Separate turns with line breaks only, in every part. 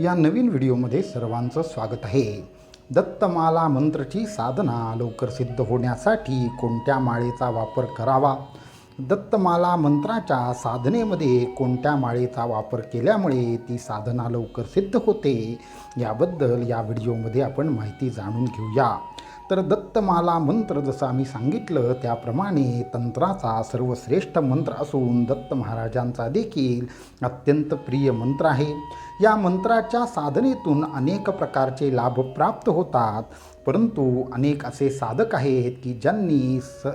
या नवीन व्हिडिओमध्ये सर्वांचं स्वागत आहे. दत्तमाला मंत्रची साधना लवकर सिद्ध होण्यासाठी कोणत्या माळेचा वापर करावा? दत्तमाला मंत्राच्या साधनेमध्ये कोणत्या माळेचा वापर केल्यामुळे ती साधना लवकर सिद्ध होते? याबद्दल या व्हिडिओमध्ये आपण माहिती जाणून घेऊया. तर दत्तमाला मंत्र जसं आम्ही सांगितलं त्याप्रमाणे तंत्राचा सर्वश्रेष्ठ मंत्र असून दत्त महाराजांचा देखील अत्यंत प्रिय मंत्र आहे. या मंत्राच्या साधनेतून अनेक प्रकारचे लाभ प्राप्त होतात. परंतु अनेक असे साधक आहेत की ज्यांनी स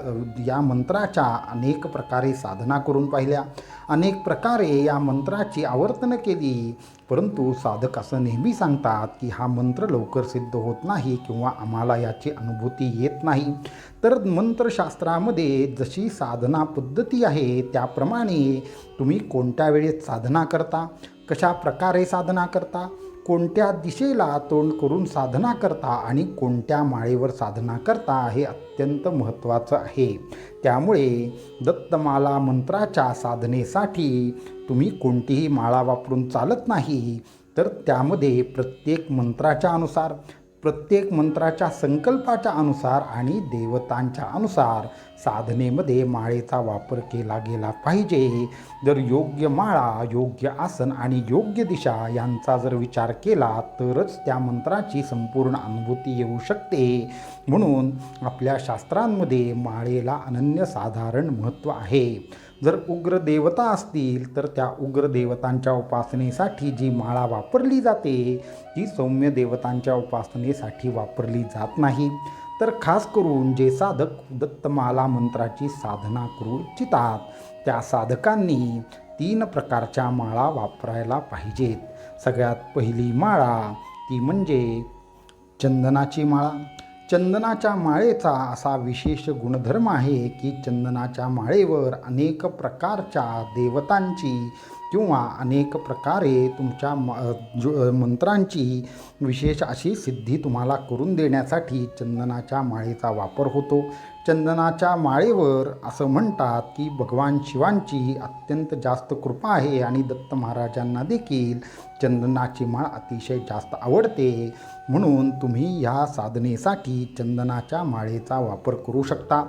या मंत्राच्या अनेक प्रकारे साधना करून पाहिल्या. अनेक प्रकारे या मंत्राची आवर्तनं केली. परंतु साधक असं नेहमी सांगतात की हा मंत्र लवकर सिद्ध होत नाही किंवा आम्हाला याची अनुभूती येत नाही. तर मंत्रशास्त्रामध्ये जशी साधना पद्धती आहे त्याप्रमाणे तुम्ही कोणत्या वेळेत साधना करता? कशा प्रकारे साधना करता कोणत्या दिशेला तोंड करून साधना करता आणि कोणत्या माळेवर साधना करता हे अत्यंत महत्त्वाचं आहे. त्यामुळे दत्तमाला मंत्राच्या साधनेसाठी तुम्ही कोणतीही माळा वापरून चालत नाही तर त्यामध्ये प्रत्येक मंत्राच्या अनुसार प्रत्येक मंत्राच्या संकल्पाच्या अनुसार आणि देवतांच्या अनुसार साधनेमध्ये माळेचा वापर केला गेला पाहिजे. जर योग्य माळा योग्य आसन आणि योग्य दिशा यांचा जर विचार केला तरच त्या मंत्राची संपूर्ण अनुभूती येऊ शकते. म्हणून आपल्या शास्त्रांमध्ये माळेला अनन्यसाधारण महत्त्व आहे. जर उग्र देवता असतील तर त्या उग्र देवतांच्या उपासनेसाठी जी माळा वापरली जाते ती सौम्य देवतांच्या उपासनेसाठी वापरली जात नाही. तर खास करून जे साधक दत्तमाला मंत्राची साधना करू इच्छितात त्या साधकांनी तीन प्रकारच्या माळा वापरायला पाहिजेत. सगळ्यात पहिली माळा ती म्हणजे चंदनाची माळा चंदनाच्या माळेचा असा विशेष गुणधर्म आहे की चंदनाच्या माळेवर अनेक प्रकारच्या देवतांची किंवा अनेक प्रकारे तुमच्या म जो मंत्रांची विशेष अशी सिद्धी तुम्हाला करून देण्यासाठी चंदनाच्या माळेचा वापर होतो. चंदनाच्या माळेवर असं म्हणतात की भगवान शिवांची अत्यंत जास्त कृपा आहे आणि दत्त महाराजांना देखील चंदनाची माळ अतिशय जास्त आवडते. म्हणून तुम्ही ह्या साधनेसाठी चंदनाच्या माळेचा वापर करू शकता.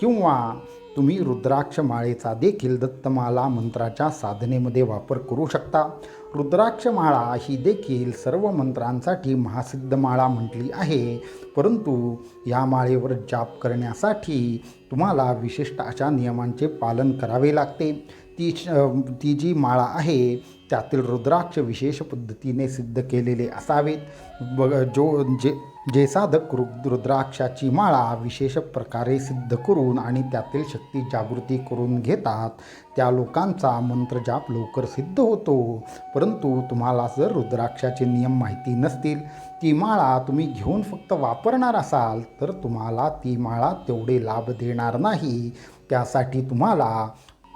किंवा तुम्ही रुद्राक्ष माळेचा देखील दत्तमाला मंत्राच्या साधनेमध्ये वापर करू शकता. रुद्राक्ष माळा ही देखील सर्व मंत्रांसाठी महासिद्ध माळा म्हटली आहे. परंतु या माळेवर जाप करण्यासाठी तुम्हाला विशिष्ट अशा नियमांचे पालन करावे लागते. ती ती जी माळा आहे त्यातील रुद्राक्ष विशेष पद्धतीने सिद्ध केलेले असावेत. बघ जो जे जे साधक रु रुद्राक्षाची माळा विशेष प्रकारे सिद्ध करून आणि त्यातील शक्ती जागृती करून घेतात त्या लोकांचा मंत्रजाप लवकर सिद्ध होतो. परंतु तुम्हाला जर रुद्राक्षाचे नियम माहिती नसतील ती माळा तुम्ही घेऊन फक्त वापरणार असाल तर तुम्हाला ती माळा तेवढे लाभ देणार नाही. त्यासाठी तुम्हाला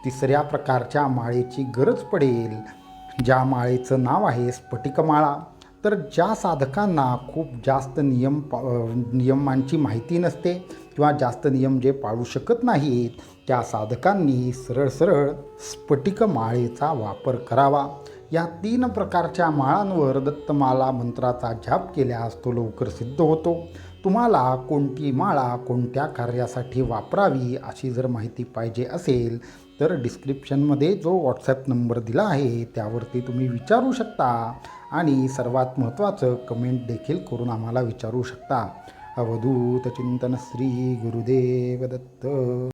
तिसऱ्या प्रकारच्या माळेची गरज पडेल. ज्या माळेचं नाव आहे स्फटिकमाळा तर ज्या साधकांना खूप जास्त नियम पा नियमांची माहिती नसते किंवा जास्त नियम जे पाळू शकत नाहीत त्या साधकांनी सरळ सरळ स्फटिक माळेचा वापर करावा. या तीन प्रकारच्या माळांवर दत्तमाला मंत्राचा जाप केल्यास तो लवकर सिद्ध होतो. तुम्हाला कोणती माळा कोणत्या कार्यासाठी वापरावी अशी जर माहिती पाहिजे असेल तर डिस्क्रिप्शनमध्ये जो व्हॉट्सॲप नंबर दिला आहे त्यावरती तुम्ही विचारू शकता आणि सर्वात महत्त्वाचं कमेंट देखील करून आम्हाला विचारू शकता. अवधूत चिंतन श्री गुरुदेव दत्त.